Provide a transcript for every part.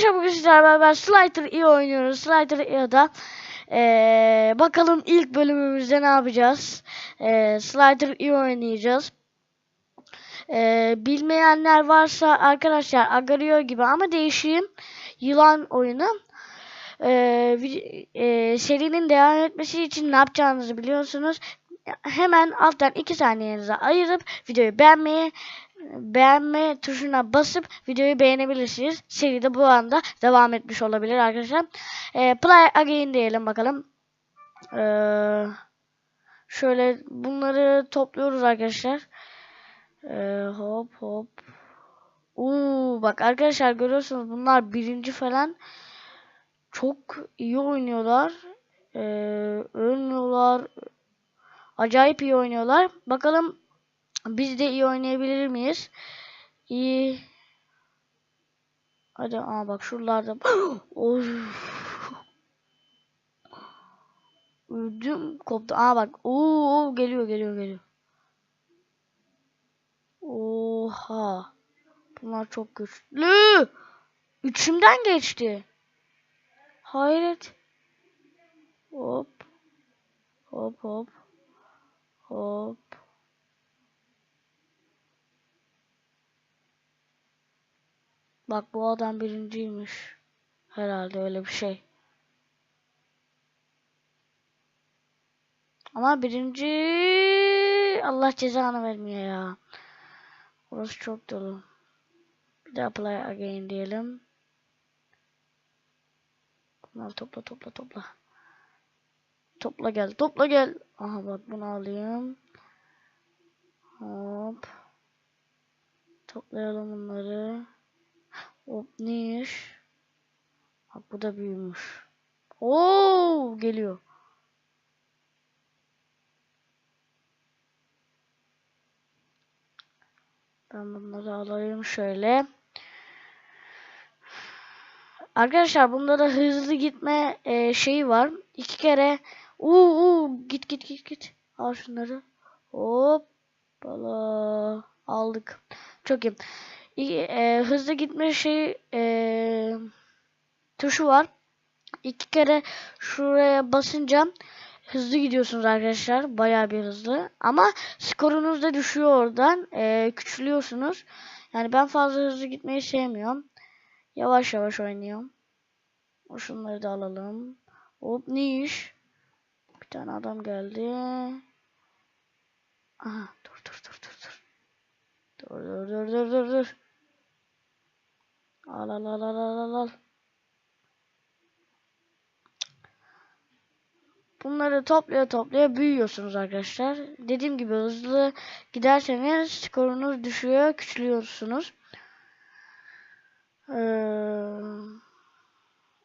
Arkadaşlar bugün sizlerle beraber Slider iyi oynuyoruz. Slider İYA'da ee, bakalım ilk bölümümüzde ne yapacağız? Ee, Slider iyi oynayacağız. Ee, bilmeyenler varsa arkadaşlar Agario gibi ama değişeyim. Yılan oyunu. Ee, ee, serinin devam etmesi için ne yapacağınızı biliyorsunuz. Hemen alttan 2 saniyenize ayırıp videoyu beğenmeyi beğenme tuşuna basıp videoyu beğenebilirsiniz. Seri de bu anda devam etmiş olabilir arkadaşlar. Ee, play again diyelim bakalım. Ee, şöyle bunları topluyoruz arkadaşlar. Ee, hop hop. Uuu bak arkadaşlar görüyorsunuz bunlar birinci falan. Çok iyi oynuyorlar. Ee, ölmüyorlar. Acayip iyi oynuyorlar. Bakalım biz de iyi oynayabilir miyiz? İyi. Hadi aa bak şuralarda. Of. Koptu. Aa bak. Oo geliyor geliyor geliyor. Oha. Bunlar çok güçlü. Üçümden geçti. Hayret. Hop. Hop hop. Hop. Bak bu adam birinciymiş. Herhalde öyle bir şey. Ama birinci Allah cezanı vermiyor ya. Burası çok dolu. Bir daha play again diyelim. Bunları topla topla topla. Topla gel topla gel. Aha bak bunu alayım. Hop. Toplayalım bunları. Hop ne iş? Bak bu da büyümüş. Oo geliyor. Ben bunları alayım şöyle. Arkadaşlar bunda da hızlı gitme e, şeyi var. İki kere uuu uu, git git git git. Al şunları. Hop. Bala. Aldık. Çok iyi. E, hızlı gitme şey e, tuşu var. İki kere şuraya basınca hızlı gidiyorsunuz arkadaşlar. Bayağı bir hızlı. Ama skorunuz da düşüyor oradan. E, küçülüyorsunuz. Yani ben fazla hızlı gitmeyi sevmiyorum. Yavaş yavaş oynuyorum. Şunları da alalım. Hop ne iş? Bir tane adam geldi. Aha dur dur dur dur dur. Dur dur dur dur dur dur. Al al al al al al. Bunları toplaya toplaya büyüyorsunuz arkadaşlar. Dediğim gibi hızlı giderseniz skorunuz düşüyor, küçülüyorsunuz. Ee,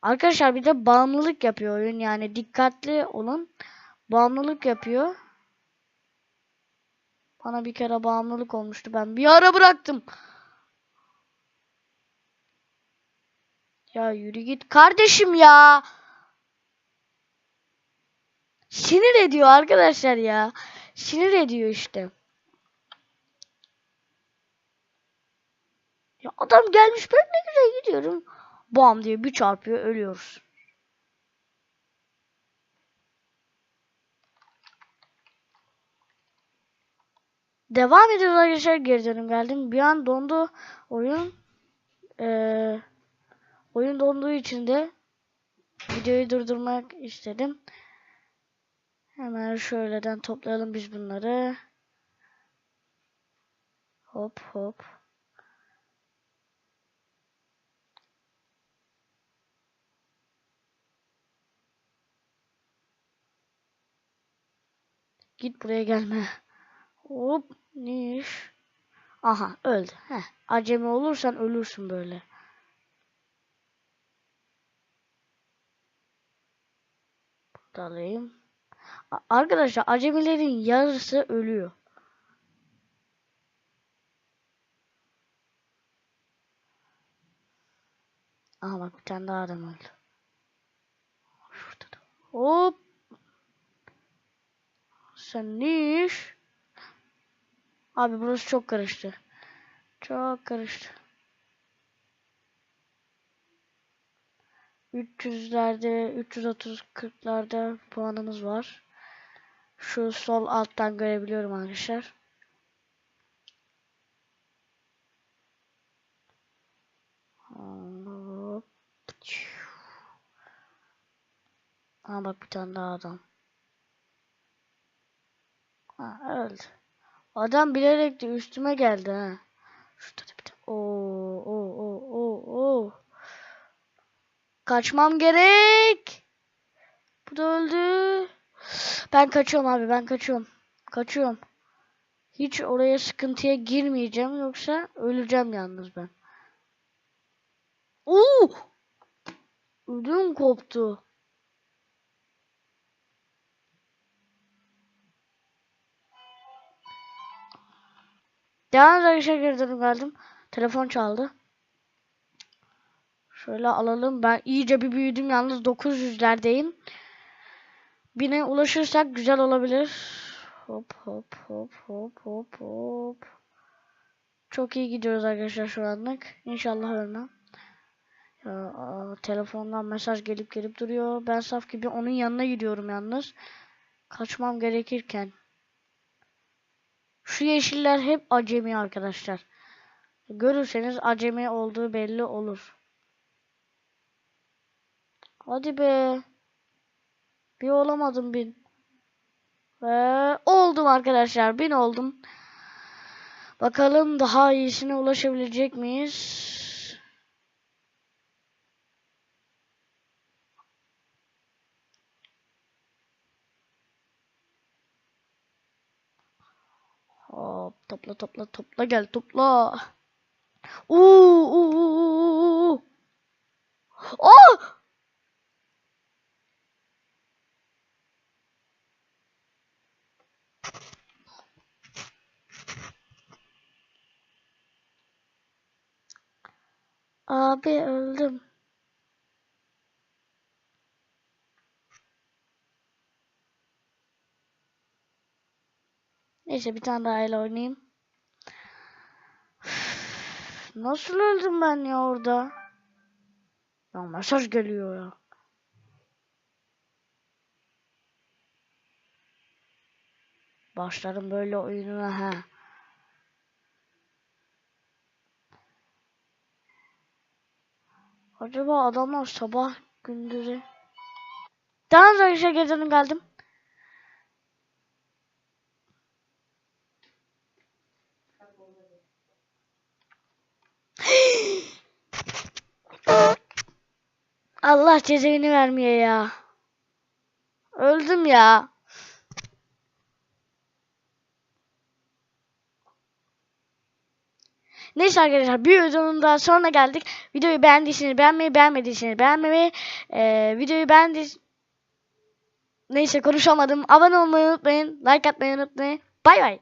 arkadaşlar bir de bağımlılık yapıyor oyun. Yani dikkatli olun. Bağımlılık yapıyor. Bana bir kere bağımlılık olmuştu. Ben bir ara bıraktım. Ya yürü git kardeşim ya. Sinir ediyor arkadaşlar ya. Sinir ediyor işte. Ya adam gelmiş ben ne güzel gidiyorum. Bam diye bir çarpıyor ölüyoruz. Devam ediyoruz arkadaşlar. Geri dönüm geldim. Bir an dondu oyun. Ee, oyun donduğu için de videoyu durdurmak istedim. Hemen şöyleden toplayalım biz bunları. Hop hop. Git buraya gelme. Hop ne iş? Aha öldü. Heh. Acemi olursan ölürsün böyle. Burada alayım. A- Arkadaşlar acemilerin yarısı ölüyor. Aha bak bir tane daha adam öldü. Şurada da. Hop. Sen ne iş? Abi burası çok karıştı. Çok karıştı. 300'lerde 330 40'larda puanımız var. Şu sol alttan görebiliyorum arkadaşlar. Aa bak bir tane daha adam. Ha öldü. Adam bilerek de üstüme geldi ha. Şurada da bir tane. Oo, oo. Kaçmam gerek. Bu da öldü. Ben kaçıyorum abi ben kaçıyorum. Kaçıyorum. Hiç oraya sıkıntıya girmeyeceğim yoksa öleceğim yalnız ben. Oo! Ödüm koptu. Devam arkadaşlar geri geldim. Telefon çaldı. Şöyle alalım. Ben iyice bir büyüdüm yalnız 900'lerdeyim. Bine ulaşırsak güzel olabilir. Hop hop hop hop hop hop. Çok iyi gidiyoruz arkadaşlar şu anlık. İnşallah ölmem. Telefondan mesaj gelip gelip duruyor. Ben saf gibi onun yanına gidiyorum yalnız. Kaçmam gerekirken. Şu yeşiller hep acemi arkadaşlar. Görürseniz acemi olduğu belli olur. Hadi be. Bir olamadım bin. Ve oldum arkadaşlar. Bin oldum. Bakalım daha iyisine ulaşabilecek miyiz? Hop topla topla topla gel topla. Oo, oo, oo, oo. Abi öldüm. Neyse bir tane daha ile oynayayım. Nasıl öldüm ben ya orada? Ya mesaj geliyor ya. Başlarım böyle oyununa ha. Acaba adamlar sabah gündüzü. Daha sonra işe geri geldim. Allah cezayını vermeye ya. Öldüm ya. Neyse arkadaşlar bir videonun daha sonuna geldik. Videoyu beğendiyseniz beğenmeyi, beğenmediyseniz beğenmemeyi, eee videoyu beğendiyseniz Neyse konuşamadım. Abone olmayı unutmayın. Like atmayı unutmayın. Bay bay.